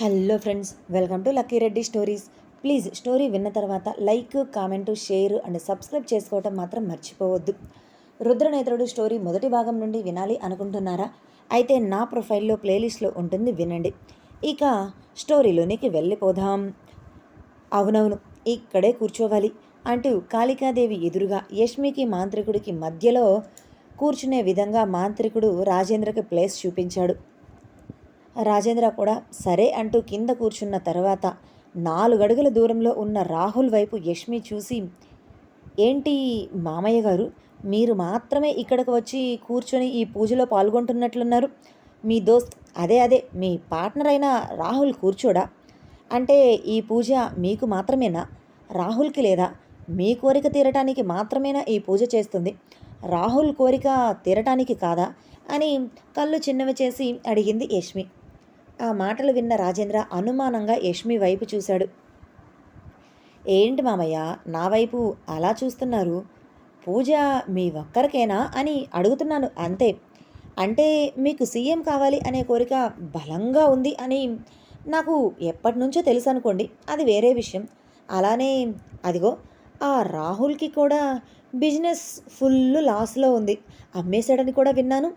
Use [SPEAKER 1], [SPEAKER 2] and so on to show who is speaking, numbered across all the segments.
[SPEAKER 1] Hello friends welcome to Lucky Reddy stories. Please story విన్న తర్వాత like comment share and subscribe చేసుకోవటం మాత్రం మర్చిపోవద్దు. రుద్రనేత్రుడు స్టోరీ మొదటి భాగం నుండి వినాలి అనుకుంటున్నారా? అయితే నా ప్రొఫైల్లో ప్లేలిస్ట్లో ఉంటుంది వినండి. ఇక స్టోరీలోనికి వెళ్ళిపోదాం. అవునవును ఇక్కడే కూర్చోవాలి అంటూ కాళికాదేవి ఎదురుగా యష్మికి మాంత్రికుడికి మధ్యలో కూర్చునే విధంగా మాంత్రికుడు రాజేంద్రకి ప్లేస్ చూపించాడు. రాజేంద్ర కూడా సరే అంటూ కింద కూర్చున్న తర్వాత నాలుగడుగుల దూరంలో ఉన్న రాహుల్ వైపు యష్మి చూసి ఏంటి మామయ్య గారు మీరు మాత్రమే ఇక్కడికి వచ్చి కూర్చొని ఈ పూజలో పాల్గొంటున్నట్లున్నారు. మీ దోస్త్ అదే అదే మీ పార్ట్నర్ అయిన రాహుల్ కూర్చోడా? అంటే ఈ పూజ మీకు మాత్రమేనా? రాహుల్కి లేదా? మీ కోరిక తీరటానికి మాత్రమేనా ఈ పూజ చేస్తుంది? రాహుల్ కోరిక తీరటానికి కాదా? అని కళ్ళు చిన్నవి చేసి అడిగింది యష్మి. ఆ మాటలు విన్న రాజేంద్ర అనుమానంగా యష్మి వైపు చూశాడు. ఏంటి మామయ్య నా వైపు అలా చూస్తున్నారు? పూజ మీ ఒక్కరికేనా అని అడుగుతున్నాను అంతే. అంటే మీకు సీఎం కావాలి అనే కోరిక బలంగా ఉంది అని నాకు ఎప్పటి నుంచో తెలుసు అనుకోండి అది వేరే విషయం. అలానే అదిగో ఆ రాహుల్కి కూడా బిజినెస్ ఫుల్ లాస్లో ఉంది. అమ్మేశాడని కూడా విన్నాను.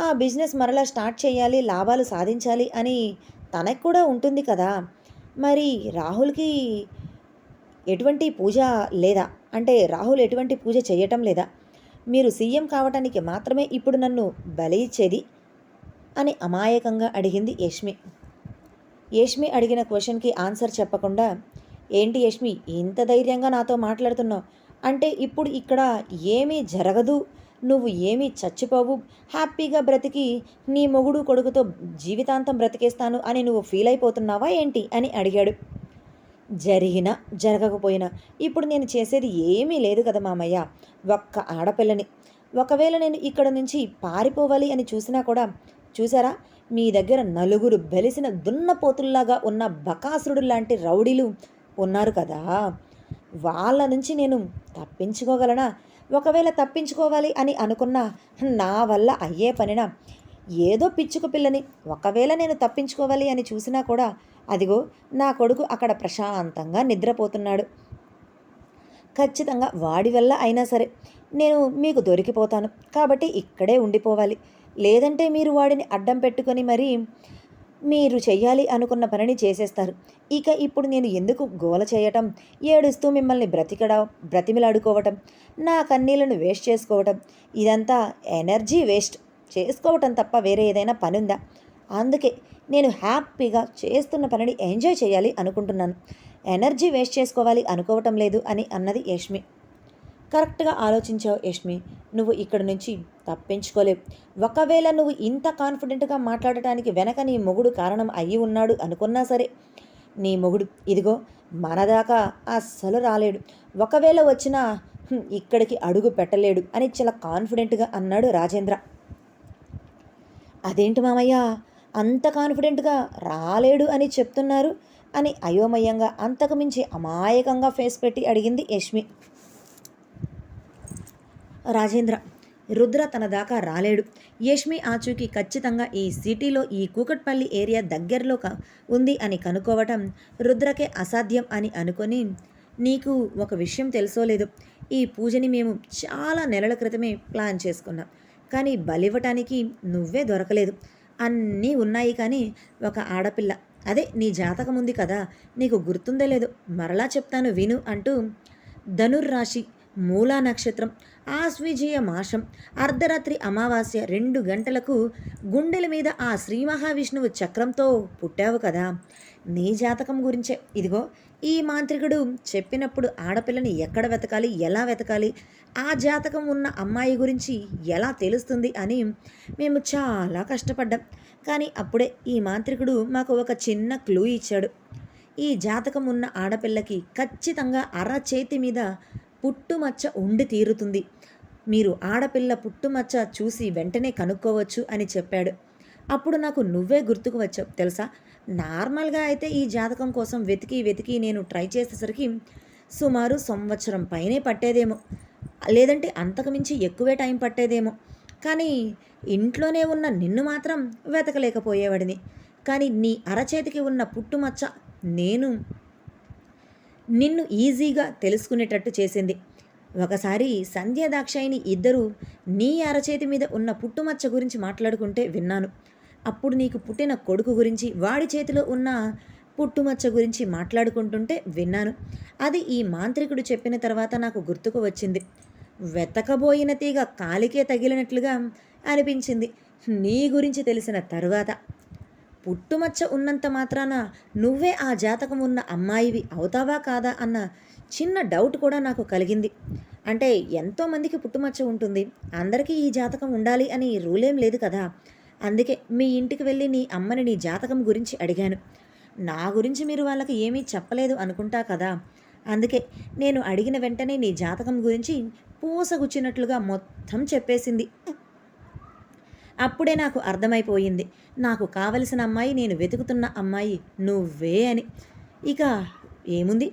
[SPEAKER 1] ఆ బిజినెస్ మరలా స్టార్ట్ చేయాలి లాభాలు సాధించాలి అని తనకు కూడా ఉంటుంది కదా. మరి రాహుల్కి ఎటువంటి పూజ లేదా? అంటే రాహుల్ ఎటువంటి పూజ చేయటం లేదా? మీరు సీఎం కావటానికి మాత్రమే ఇప్పుడు నన్ను బలి ఇచ్చేది? అని అమాయకంగా అడిగింది యష్మి. యష్మి అడిగిన క్వశ్చన్కి ఆన్సర్ చెప్పకుండా ఏంటి యష్మి ఇంత ధైర్యంగా నాతో మాట్లాడుతున్నావు? అంటే ఇప్పుడు ఇక్కడ ఏమీ జరగదు నువ్వు ఏమీ చచ్చిపోవు. హ్యాపీగా బ్రతికి నీ మొగుడు కొడుకుతో జీవితాంతం బ్రతికేస్తాను అని నువ్వు ఫీల్ అయిపోతున్నావా ఏంటి అని అడిగాడు. జరిగినా జరగకపోయినా ఇప్పుడు నేను చేసేది ఏమీ లేదు కదా మామయ్య. ఒక్క ఆడపిల్లని. ఒకవేళ నేను ఇక్కడ నుంచి పారిపోవాలి అని చూసినా కూడా చూసారా? మీ దగ్గర నలుగురు బెలిసిన దున్నపోతుల్లాగా ఉన్న బకాసురుడు లాంటి రౌడీలు ఉన్నారు కదా. వాళ్ళ నుంచి నేను తప్పించుకోగలనా? ఒకవేళ తప్పించుకోవాలి అని అనుకున్నా నా వల్ల అయ్యే పనినా? ఏదో పిచ్చుకు పిల్లని. ఒకవేళ నేను తప్పించుకోవాలి అని చూసినా కూడా అదిగో నా కొడుకు అక్కడ ప్రశాంతంగా నిద్రపోతున్నాడు. ఖచ్చితంగా వాడి వల్ల అయినా సరే నేను మీకు దొరికిపోతాను. కాబట్టి ఇక్కడే ఉండిపోవాలి. లేదంటే మీరు వాడిని అడ్డం పెట్టుకొని మరీ మీరు చెయ్యాలి అనుకున్న పనిని చేసేస్తారు. ఇక ఇప్పుడు నేను ఎందుకు గోల చేయటం? ఏడుస్తూ మిమ్మల్ని బ్రతికడ బ్రతిమిలాడుకోవటం నా కన్నీళ్ళను వేస్ట్ చేసుకోవటం ఇదంతా ఎనర్జీ వేస్ట్. చేసుకోవటం తప్ప వేరే ఏదైనా పని ఉందా అందుకే నేను హ్యాపీగా చేస్తున్న పనిని ఎంజాయ్ చేయాలి అనుకుంటున్నాను. ఎనర్జీ వేస్ట్ చేసుకోవాలి అనుకోవటం లేదు అని అన్నది యష్మి. కరెక్ట్గా ఆలోచించావు యష్మి. నువ్వు ఇక్కడ నుంచి తప్పించుకోలేవు. ఒకవేళ నువ్వు ఇంత కాన్ఫిడెంట్గా మాట్లాడటానికి వెనక నీ మొగుడు కారణం అయ్యి ఉన్నాడు అనుకున్నా సరే నీ మొగుడు ఇదిగో మనదాకా అస్సలు రాలేడు. ఒకవేళ వచ్చినా ఇక్కడికి అడుగు పెట్టలేడు అని చాలా కాన్ఫిడెంట్గా అన్నాడు రాజేంద్ర. అదేంటి మామయ్య? అంత కాన్ఫిడెంట్గా రాలేడు అని చెప్తున్నారు అని అయోమయంగా అంతకుమించి అమాయకంగా ఫేస్ పెట్టి అడిగింది యష్మి. రాజేంద్ర. రుద్ర తన దాకా రాలేడు. యష్మి ఆచూకీ ఖచ్చితంగా ఈ సిటీలో ఈ కూకట్పల్లి ఏరియా దగ్గరలో ఉంది అని కనుక్కోవటం రుద్రకే అసాధ్యం అని అనుకొని నీకు ఒక విషయం తెలుసో లేదు ఈ పూజని మేము చాలా నెలల క్రితమే ప్లాన్ చేసుకున్నాం. కానీ బలివ్వటానికి నువ్వే దొరకలేదు. అన్నీ ఉన్నాయి కానీ ఒక ఆడపిల్ల. అదే నీ జాతకం ఉంది కదా నీకు గుర్తుందే లేదు మరలా చెప్తాను విను అంటూ ధనుర్రాశి మూలా నక్షత్రం ఆశ్వీజయ మాసం అర్ధరాత్రి అమావాస్య రెండు గంటలకు గుండెల మీద ఆ శ్రీ మహావిష్ణువు చక్రంతో పుట్టావు కదా. నీ జాతకం గురించే. ఇదిగో ఈ మాంత్రికుడు చెప్పినప్పుడు ఆడపిల్లని ఎక్కడ వెతకాలి ఎలా వెతకాలి ఆ జాతకం ఉన్న అమ్మాయి గురించి ఎలా తెలుస్తుంది అని మేము చాలా కష్టపడ్డాం. కానీ అప్పుడే ఈ మాంత్రికుడు మాకు ఒక చిన్న క్లూ ఇచ్చాడు. ఈ జాతకం ఉన్న ఆడపిల్లకి ఖచ్చితంగా అర చేతి మీద పుట్టుమచ్చ ఉండి తీరుతుంది. మీరు ఆడపిల్ల పుట్టుమచ్చ చూసి వెంటనే కనుక్కోవచ్చు అని చెప్పాడు. అప్పుడు నాకు నువ్వే గుర్తుకు వచ్చావు తెలుసా? నార్మల్గా అయితే ఈ జాతకం కోసం వెతికి వెతికి నేను ట్రై చేసేసరికి సుమారు సంవత్సరం పైనే పట్టేదేమో. లేదంటే అంతకుమించి ఎక్కువే టైం పట్టేదేమో. కానీ ఇంట్లోనే ఉన్న నిన్ను మాత్రం వెతకలేకపోయేవాడిని. కానీ నీ అరచేతికి ఉన్న పుట్టుమచ్చ నేను నిన్ను ఈజీగా తెలుసుకునేటట్టు చేసింది. ఒకసారి సంధ్య దాక్షాయిని ఇద్దరూ నీ అరచేతి మీద ఉన్న పుట్టుమచ్చ గురించి మాట్లాడుకుంటే విన్నాను. అప్పుడు నీకు పుట్టిన కొడుకు గురించి వాడి చేతిలో ఉన్న పుట్టుమచ్చ గురించి మాట్లాడుకుంటుంటే విన్నాను. అది ఈ మాంత్రికుడు చెప్పిన తర్వాత నాకు గుర్తుకు వచ్చింది. వెతకబోయిన తీగ కాలికే తగిలినట్లుగా అనిపించింది. నీ గురించి తెలిసిన తరువాత పుట్టుమచ్చ ఉన్నంత మాత్రాన నువ్వే ఆ జాతకం ఉన్న అమ్మాయివి అవుతావా కాదా అన్న చిన్న డౌట్ కూడా నాకు కలిగింది. అంటే ఎంతోమందికి పుట్టుమచ్చ ఉంటుంది. అందరికీ ఈ జాతకం ఉండాలి అని రూలేం లేదు కదా. అందుకే మీ ఇంటికి వెళ్ళి నీ అమ్మని నీ జాతకం గురించి అడిగాను. నా గురించి మీరు వాళ్ళకి ఏమీ చెప్పలేదు అనుకుంటా కదా. అందుకే నేను అడిగిన వెంటనే నీ జాతకం గురించి పూసగుచ్చినట్లుగా మొత్తం చెప్పేసింది. అప్పుడే నాకు అర్థమైపోయింది. నాకు కావలసిన అమ్మాయి నేను వెతుకుతున్న అమ్మాయి నువ్వే అని. ఇక ఏముంది?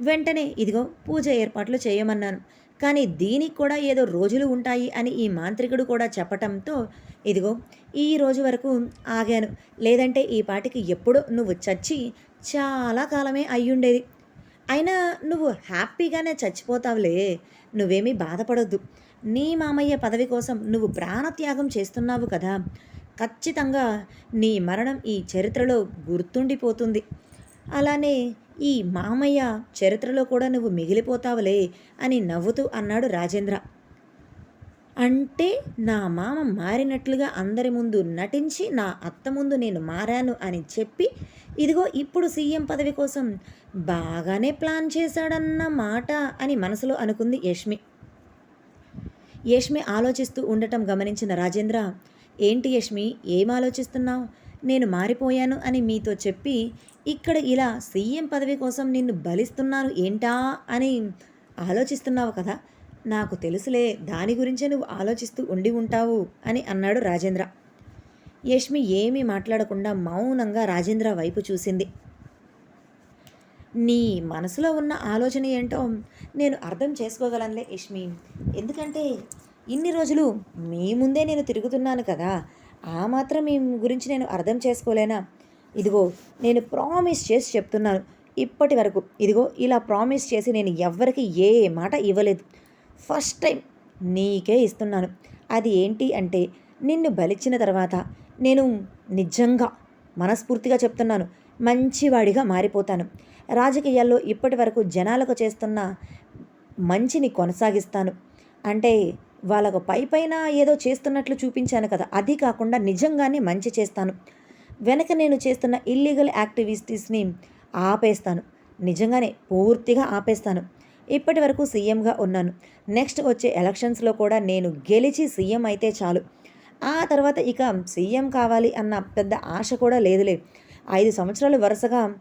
[SPEAKER 1] వెంటనే ఇదిగో పూజ ఏర్పాట్లు చేయమన్నాను. కానీ దీనికి కూడా ఏదో రోజులు ఉంటాయి అని ఈ మాంత్రికుడు కూడా చెప్పటంతో ఇదిగో ఈ రోజు వరకు ఆగాను. లేదంటే ఈ పాటికి ఎప్పుడో నువ్వు చచ్చి చాలా కాలమే అయ్యుండేది. అయినా నువ్వు హ్యాపీగానే చచ్చిపోతావులే. నువ్వేమీ బాధపడొద్దు. నీ మామయ్య పదవి కోసం నువ్వు ప్రాణత్యాగం చేస్తున్నావు కదా ఖచ్చితంగా నీ మరణం ఈ చరిత్రలో గుర్తుండిపోతుంది. అలానే ఈ మామయ్య చరిత్రలో కూడా నువ్వు మిగిలిపోతావులే అని నవ్వుతూ అన్నాడు రాజేంద్ర. అంటే నా మామ మారినట్లుగా అందరి ముందు నటించి నా అత్త ముందు నేను మారాను అని చెప్పి ఇదిగో ఇప్పుడు సీఎం పదవి కోసం బాగానే ప్లాన్ చేశాడన్న మాట అని మనసులో అనుకుంది యష్మి. యష్మి ఆలోచిస్తూ ఉండటం గమనించిన రాజేంద్ర ఏంటి యష్మి ఏం ఆలోచిస్తున్నావు? నేను మారిపోయాను అని మీతో చెప్పి ఇక్కడ ఇలా సీఎం పదవి కోసం నిన్ను బలిస్తున్నాను ఏంటా అని ఆలోచిస్తున్నావు కదా నాకు తెలుసులే దాని గురించే నువ్వు ఆలోచిస్తూ ఉండి ఉంటావు అని అన్నాడు రాజేంద్ర. యష్మి ఏమీ మాట్లాడకుండా మౌనంగా రాజేంద్ర వైపు చూసింది. నీ మనసులో ఉన్న ఆలోచన ఏంటో నేను అర్థం చేసుకోగలనులే యష్మి. ఎందుకంటే ఇన్ని రోజులు మీ ముందే నేను తిరుగుతున్నాను కదా ఆ మాత్రం మీ గురించి నేను అర్థం చేసుకోలేనా? ఇదిగో నేను ప్రామిస్ చేసి చెప్తున్నాను. ఇప్పటి వరకు ఇదిగో ఇలా ప్రామిస్ చేసి నేను ఎవ్వరికి ఏ మాట ఇవ్వలేదు. ఫస్ట్ టైం నీకే ఇస్తున్నాను. అది ఏంటి అంటే నిన్ను బలిచ్చిన తర్వాత నేను నిజంగా మనస్ఫూర్తిగా చెప్తున్నాను. మంచివాడిగా మారిపోతాను. రాజకీయాల్లో ఇప్పటి వరకు జనాలకు చేస్తున్న మంచిని కొనసాగిస్తాను. అంటే వాళ్ళకు పై పైన ఏదో చేస్తున్నట్లు చూపించాను కదా అది కాకుండా నిజంగానే మంచి చేస్తాను. వెనక నేను చేస్తున్న ఇల్లీగల్ యాక్టివిటీస్ని ఆపేస్తాను. నిజంగానే పూర్తిగా ఆపేస్తాను. ఇప్పటి వరకు సీఎంగా ఉన్నాను. నెక్స్ట్ వచ్చే ఎలక్షన్స్లో కూడా నేను గెలిచి సీఎం అయితే చాలు. ఆ తర్వాత ఇక సీఎం కావాలి అన్న పెద్ద ఆశ కూడా లేదులే. ఐదు సంవత్సరాలు వరుసగా.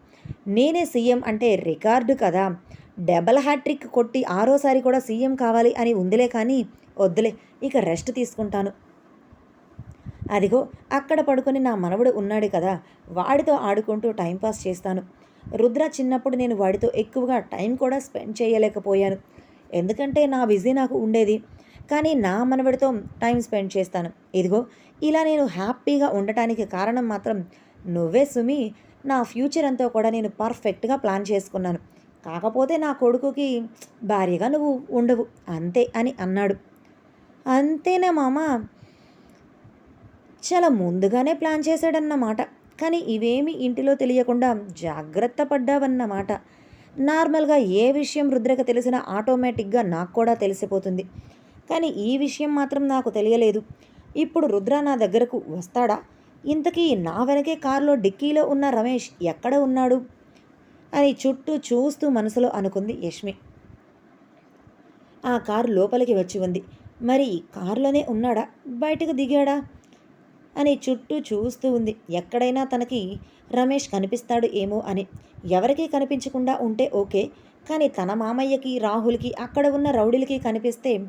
[SPEAKER 1] నేనే సీఎం అంటే రికార్డు కదా. డబల్ హ్యాట్రిక్ కొట్టి ఆరోసారి కూడా సీఎం కావాలి అని ఉందిలే కానీ వద్దులే ఇక రెస్ట్ తీసుకుంటాను. అదిగో అక్కడ పడుకొని నా మనవడు ఉన్నాడు కదా. వాడితో ఆడుకుంటూ టైంపాస్ చేస్తాను. రుద్ర చిన్నప్పుడు నేను వాడితో ఎక్కువగా టైం కూడా స్పెండ్ చేయలేకపోయాను. ఎందుకంటే నా బిజీ నాకు ఉండేది. కానీ నా మనవడితో టైం స్పెండ్ చేస్తాను. ఇదిగో ఇలా నేను హ్యాపీగా ఉండటానికి కారణం మాత్రం నువ్వే సుమి నా ఫ్యూచర్ అంతా కూడా నేను పర్ఫెక్ట్గా ప్లాన్ చేసుకున్నాను. కాకపోతే నా కొడుకుకి భార్యగా నువ్వు ఉండవు. అంతే అని అన్నాడు. అంతేనా మామ? చాలా ముందుగానే ప్లాన్ చేశాడన్నమాట. కానీ ఇవేమి ఇంటిలో తెలియకుండా జాగ్రత్త పడ్డావన్నమాట. నార్మల్గా ఏ విషయం రుద్రక తెలిసినా ఆటోమేటిక్గా నాకు కూడా తెలిసిపోతుంది. కానీ ఈ విషయం మాత్రం నాకు తెలియలేదు. ఇప్పుడు రుద్ర నా దగ్గరకు వస్తాడా? ఇంతకీ నా వెనకే కారులో డిక్కీలో ఉన్న రమేష్ ఎక్కడ ఉన్నాడు? అని చుట్టూ చూస్తూ మనసులో అనుకుంది యష్మి. ఆ కారు లోపలికి వచ్చి ఉంది. మరి కారులోనే ఉన్నాడా? బయటకు దిగాడా? అని చుట్టూ చూస్తూ ఉంది. ఎక్కడైనా తనకి రమేష్ కనిపిస్తాడు ఏమో అని. ఎవరికీ కనిపించకుండా ఉంటే ఓకే. కానీ తన మామయ్యకి రాహుల్కి అక్కడ ఉన్న రౌడీలకి కనిపిస్తే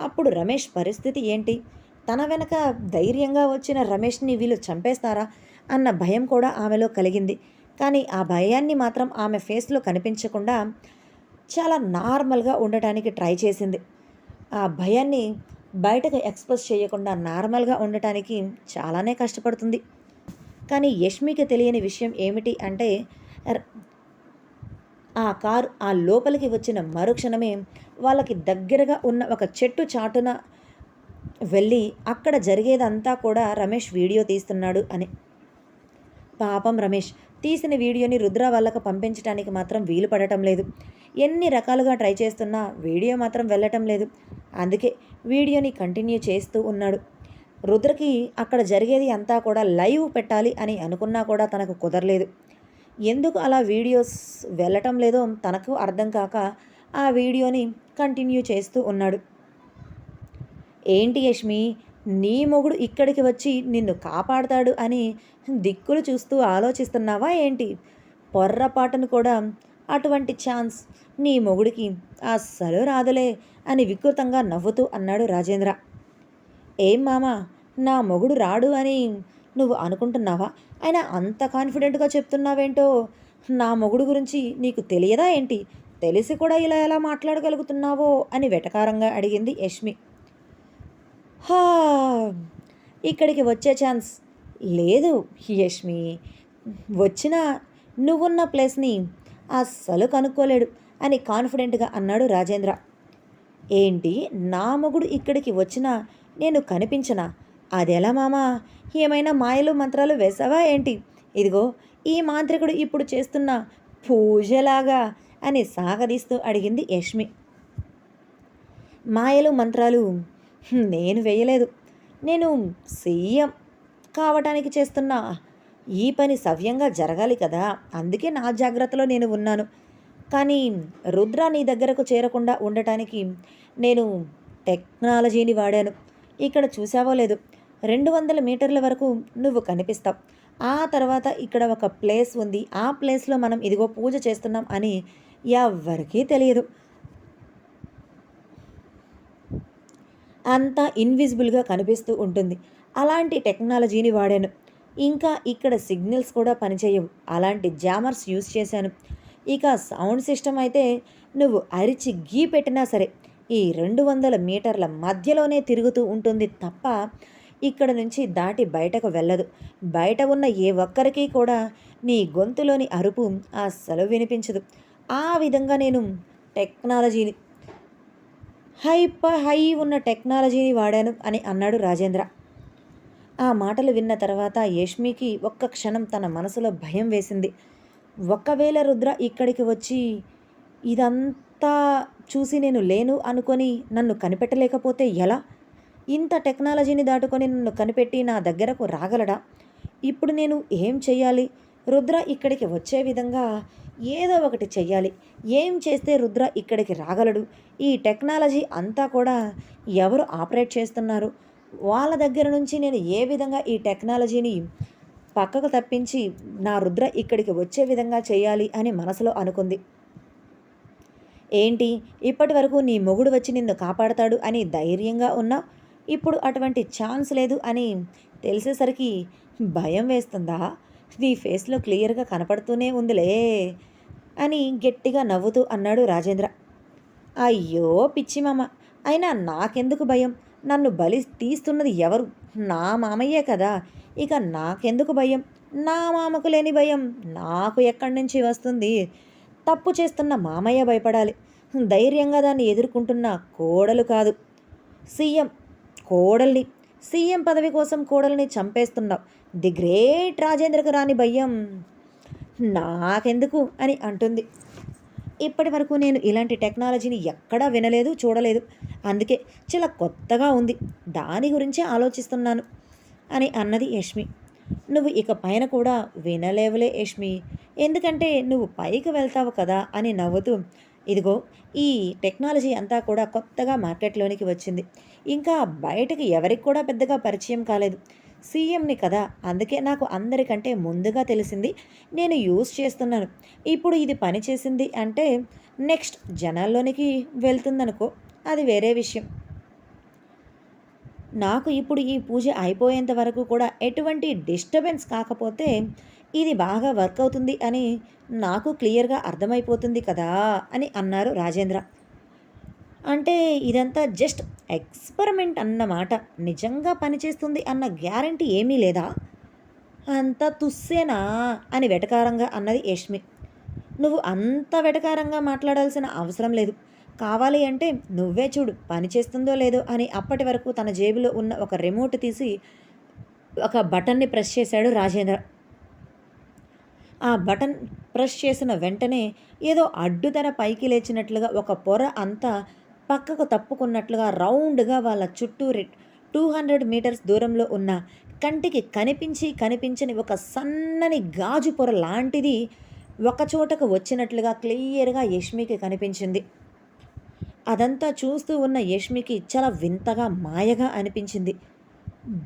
[SPEAKER 1] అప్పుడు రమేష్ పరిస్థితి ఏంటి? తన వెనక ధైర్యంగా వచ్చిన రమేష్ని వీళ్ళు చంపేస్తారా అన్న భయం కూడా ఆమెలో కలిగింది. కానీ ఆ భయాన్ని మాత్రం ఆమె ఫేస్లో కనిపించకుండా చాలా నార్మల్గా ఉండటానికి ట్రై చేసింది. ఆ భయాన్ని బయటకు ఎక్స్ప్రెస్ చేయకుండా నార్మల్గా ఉండటానికి చాలానే కష్టపడుతుంది. కానీ యష్మికి తెలియని విషయం ఏమిటి అంటే ఆ కారు ఆ లోపలికి వచ్చిన మరుక్షణమే వాళ్ళకి దగ్గరగా ఉన్న ఒక చెట్టు చాటున వెళ్ళి అక్కడ జరిగేదంతా కూడా రమేష్ వీడియో తీస్తున్నాడు అని. పాపం రమేష్ తీసిన వీడియోని రుద్ర వాళ్ళకు పంపించడానికి మాత్రం వీలు పడటం లేదు. ఎన్ని రకాలుగా ట్రై చేస్తున్నా వీడియో మాత్రం వెళ్ళటం లేదు. అందుకే వీడియోని కంటిన్యూ చేస్తూ ఉన్నాడు. రుద్రకి అక్కడ జరిగేది అంతా కూడా లైవ్ పెట్టాలి అని అనుకున్నా కూడా తనకు కుదరలేదు. ఎందుకు అలా వీడియోస్ వెళ్ళటం లేదో తనకు అర్థం కాక ఆ వీడియోని కంటిన్యూ చేస్తూ ఉన్నాడు. ఏంటి యష్మి? నీ మొగుడు ఇక్కడికి వచ్చి నిన్ను కాపాడతాడు అని దిక్కులు చూస్తూ ఆలోచిస్తున్నావా ఏంటి? పొర్రపాటును కూడా అటువంటి ఛాన్స్ నీ మొగుడికి అస్సలు రాదులే అని వికృతంగా నవ్వుతూ అన్నాడు రాజేంద్ర. ఏం మామా నా మొగుడు రాడు అని నువ్వు అనుకుంటున్నావా? ఆయన అంత కాన్ఫిడెంట్గా చెప్తున్నావేంటో? నా మొగుడు గురించి నీకు తెలియదా ఏంటి? తెలిసి కూడా ఇలా ఎలా మాట్లాడగలుగుతున్నావో అని వెటకారంగా అడిగింది యష్మి. హా ఇక్కడికి వచ్చే ఛాన్స్ లేదు యష్మి. వచ్చిన నువ్వున్న ప్లేస్ని అస్సలు కనుక్కోలేడు అని కాన్ఫిడెంట్గా అన్నాడు రాజేంద్ర. ఏంటి నా మొగుడు ఇక్కడికి వచ్చినా నేను కనిపించనా? అదెలా మామా ఏమైనా మాయలు మంత్రాలు వేసావా ఏంటి? ఇదిగో ఈ మాంత్రికుడు ఇప్పుడు చేస్తున్న పూజలాగా అని సాగదీస్తూ అడిగింది యష్మి. మాయలు మంత్రాలు నేను వేయలేదు. నేను సీఎం కావటానికి చేస్తున్న ఈ పని సవ్యంగా జరగాలి కదా. అందుకే నా జాగ్రత్తలో నేను ఉన్నాను. కానీ రుద్ర నీ దగ్గరకు చేరకుండా ఉండటానికి నేను టెక్నాలజీని వాడాను. ఇక్కడ చూసావో లేదు. రెండు వందల మీటర్ల వరకు నువ్వు కనిపిస్తావు. ఆ తర్వాత ఇక్కడ ఒక ప్లేస్ ఉంది. ఆ ప్లేస్లో మనం ఇదిగో పూజ చేస్తున్నాం అని ఎవరికీ తెలియదు. అంతా ఇన్విజిబుల్గా కనిపిస్తూ ఉంటుంది. అలాంటి టెక్నాలజీని వాడాను. ఇంకా ఇక్కడ సిగ్నల్స్ కూడా పనిచేయవు. అలాంటి జామర్స్ యూస్ చేశాను. ఇక సౌండ్ సిస్టమ్ అయితే నువ్వు అరిచి గీ పెట్టినా సరే ఈ రెండు వందల మీటర్ల మధ్యలోనే తిరుగుతూ ఉంటుంది తప్ప ఇక్కడ నుంచి దాటి బయటకు వెళ్ళదు. బయట ఉన్న ఏ ఒక్కరికి కూడా నీ గొంతులోని అరుపు అస్సలు వినిపించదు. ఆ విధంగా నేను టెక్నాలజీని హైపర్ హై ఉన్న టెక్నాలజీని వాడాను అని అన్నాడు రాజేంద్ర. ఆ మాటలు విన్న తర్వాత యష్మికి ఒక్క క్షణం తన మనసులో భయం వేసింది. ఒకవేళ రుద్ర ఇక్కడికి వచ్చి ఇదంతా చూసి నేను లేను అనుకొని నన్ను కనిపెట్టలేకపోతే ఎలా? ఇంత టెక్నాలజీని దాటుకొని నన్ను కనిపెట్టి నా దగ్గరకు రాగలడా? ఇప్పుడు నేను ఏం చేయాలి రుద్ర ఇక్కడికి వచ్చే విధంగా ఏదో ఒకటి చెయ్యాలి. ఏం చేస్తే రుద్ర ఇక్కడికి రాగలడు? ఈ టెక్నాలజీ అంతా కూడా ఎవరు ఆపరేట్ చేస్తున్నారు? వాళ్ళ దగ్గర నుంచి నేను ఏ విధంగా ఈ టెక్నాలజీని పక్కకు తప్పించి నా రుద్ర ఇక్కడికి వచ్చే విధంగా చేయాలి అని మనసులో అనుకుంది. ఏంటి? ఇప్పటి వరకు నీ మొగుడు వచ్చి నిన్ను కాపాడతాడు అని ధైర్యంగా ఉన్నా ఇప్పుడు అటువంటి ఛాన్స్ లేదు అని తెలిసేసరికి భయం వేస్తుందా? నీ ఫేస్లో క్లియర్గా కనపడుతూనే ఉందిలే అని గట్టిగా నవ్వుతూ అన్నాడు రాజేంద్ర. అయ్యో పిచ్చి మామ అయినా నాకెందుకు భయం? నన్ను బలి తీస్తున్నది ఎవరు? నా మామయ్యే కదా. ఇక నాకెందుకు భయం? నా మామకు లేని భయం నాకు ఎక్కడి నుంచి వస్తుంది? తప్పు చేస్తున్న మామయ్య భయపడాలి. ధైర్యంగా దాన్ని ఎదుర్కొంటున్న కోడలు కాదు. సీఎం కోడల్ని సీఎం పదవి కోసం కోడల్ని చంపేస్తున్నావు. ది గ్రేట్ రాజేంద్రకు రాని భయం. నాకెందుకు? అని అంటుంది. ఇప్పటి వరకు నేను ఇలాంటి టెక్నాలజీని ఎక్కడా వినలేదు చూడలేదు. అందుకే చాలా కొత్తగా ఉంది. దాని గురించే ఆలోచిస్తున్నాను అని అన్నది యష్మి. నువ్వు ఇక పైన కూడా వినలేవులే యష్మి. ఎందుకంటే నువ్వు పైకి వెళ్తావు కదా అని నవ్వుతూ ఇదిగో ఈ టెక్నాలజీ అంతా కూడా కొత్తగా మార్కెట్లోనికి వచ్చింది. ఇంకా బయటకి ఎవరికి కూడా పెద్దగా పరిచయం కాలేదు. సీఎంని కదా అందుకే నాకు అందరికంటే ముందుగా తెలిసింది నేను యూస్ చేస్తున్నాను. ఇప్పుడు ఇది పనిచేసింది అంటే నెక్స్ట్ జనాల్లోనికి వెళ్తుందనుకో అది వేరే విషయం. నాకు ఇప్పుడు ఈ పూజ అయిపోయేంత వరకు కూడా ఎటువంటి డిస్టర్బెన్స్ కాకపోతే ఇది బాగా వర్క్ అవుతుంది అని నాకు క్లియర్గా అర్థమైపోతుంది కదా అని అన్నారు రాజేంద్ర. అంటే ఇదంతా జస్ట్ ఎక్స్పెరిమెంట్ అన్నమాట నిజంగా పనిచేస్తుంది అన్న గ్యారంటీ ఏమీ లేదా? అంత తుస్సేనా? అని వెటకారంగా అన్నది యష్మి. నువ్వు అంత వెటకారంగా మాట్లాడాల్సిన అవసరం లేదు. కావాలి అంటే నువ్వే చూడు పని చేస్తుందో లేదో అని అప్పటి వరకు తన జేబులో ఉన్న ఒక రిమోట్ తీసి ఒక బటన్ని ప్రెస్ చేశాడు రాజేంద్ర. ఆ బటన్ ప్రెస్ చేసిన వెంటనే ఏదో అడ్డుతెర పైకి లేచినట్లుగా ఒక పొర అంతా పక్కకు తప్పుకున్నట్లుగా రౌండ్గా వాళ్ళ చుట్టూ టూ హండ్రెడ్ మీటర్స్ దూరంలో ఉన్న కంటికి కనిపించి కనిపించని ఒక సన్నని గాజు పొర లాంటిది ఒక చోటకు వచ్చినట్లుగా క్లియర్గా యష్మికి కనిపించింది. అదంతా చూస్తూ ఉన్న యష్మికి చాలా వింతగా మాయగా అనిపించింది.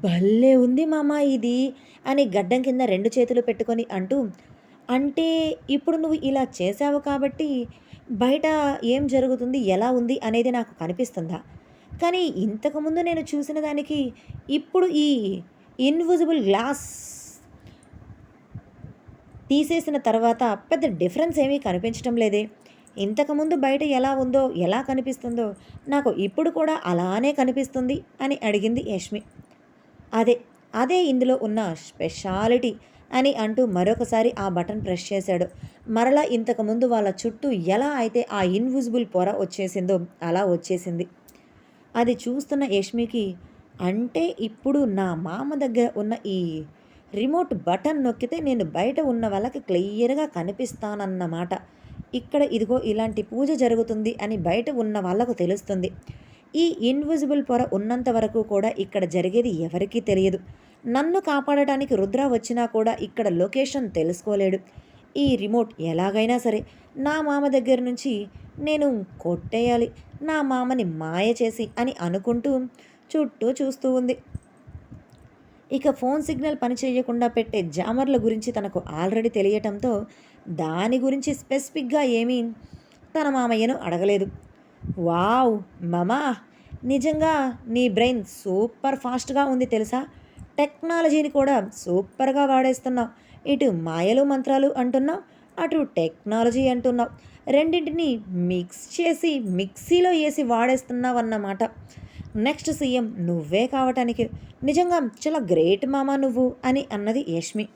[SPEAKER 1] భలే ఉంది మామ ఇది అని గడ్డం కింద రెండు చేతులు పెట్టుకొని అంటూ అంటే ఇప్పుడు నువ్వు ఇలా చేసావు కాబట్టి బయట ఏం జరుగుతుంది ఎలా ఉంది అనేది నాకు కనిపిస్తుందా? కానీ ఇంతకుముందు నేను చూసిన దానికి ఇప్పుడు ఈ ఇన్విజిబుల్ గ్లాస్ తీసేసిన తర్వాత పెద్ద డిఫరెన్స్ ఏమీ కనిపించడం లేదే. ఇంతకుముందు బయట ఎలా ఉందో ఎలా కనిపిస్తుందో నాకు ఇప్పుడు కూడా అలానే కనిపిస్తుంది అని అడిగింది యష్మి. అదే అదే ఇందులో ఉన్న స్పెషాలిటీ అని అంటూ మరొకసారి ఆ బటన్ ప్రెస్ చేశాడు. మరలా ఇంతకుముందు వాళ్ళ చుట్టూ ఎలా అయితే ఆ ఇన్విజిబుల్ పొర వచ్చేసిందో అలా వచ్చేసింది. అది చూస్తున్న యష్మికి అంటే ఇప్పుడు నా మామ దగ్గర ఉన్న ఈ రిమోట్ బటన్ నొక్కితే నేను బయట ఉన్న వాళ్ళకి క్లియర్గా కనిపిస్తానన్నమాట ఇక్కడ ఇదిగో ఇలాంటి పూజ జరుగుతుంది అని బయట ఉన్న వాళ్ళకు తెలుస్తుంది. ఈ ఇన్విజిబుల్ పొర ఉన్నంత వరకు కూడా ఇక్కడ జరిగేది ఎవరికీ తెలియదు. నన్ను కాపాడటానికి రుద్ర వచ్చినా కూడా ఇక్కడ లొకేషన్ తెలుసుకోలేడు. ఈ రిమోట్ ఎలాగైనా సరే నా మామ దగ్గర నుంచి నేను కొట్టేయాలి నా మామని మాయ చేసి అని అనుకుంటూ చుట్టూ చూస్తూ ఉంది. ఇక ఫోన్ సిగ్నల్ పనిచేయకుండా పెట్టే జామర్ల గురించి తనకు ఆల్రెడీ తెలియటంతో దాని గురించి స్పెసిఫిక్గా ఏమీ తన మామయ్యను అడగలేదు. వావ్ మమా! నిజంగా నీ బ్రెయిన్ సూపర్ ఫాస్ట్గా ఉంది తెలుసా? టెక్నాలజీని కూడా సూపర్గా వాడేస్తున్నావు. ఇటు మాయలు మంత్రాలు అంటున్నావు అటు టెక్నాలజీ అంటున్నావు. రెండింటిని మిక్స్ చేసి మిక్సీలో వేసి వాడేస్తున్నావు అన్నమాట నెక్స్ట్ సీఎం నువ్వే కావటానికి. నిజంగా చాలా గ్రేట్ మామా నువ్వు అని అన్నది యష్మి.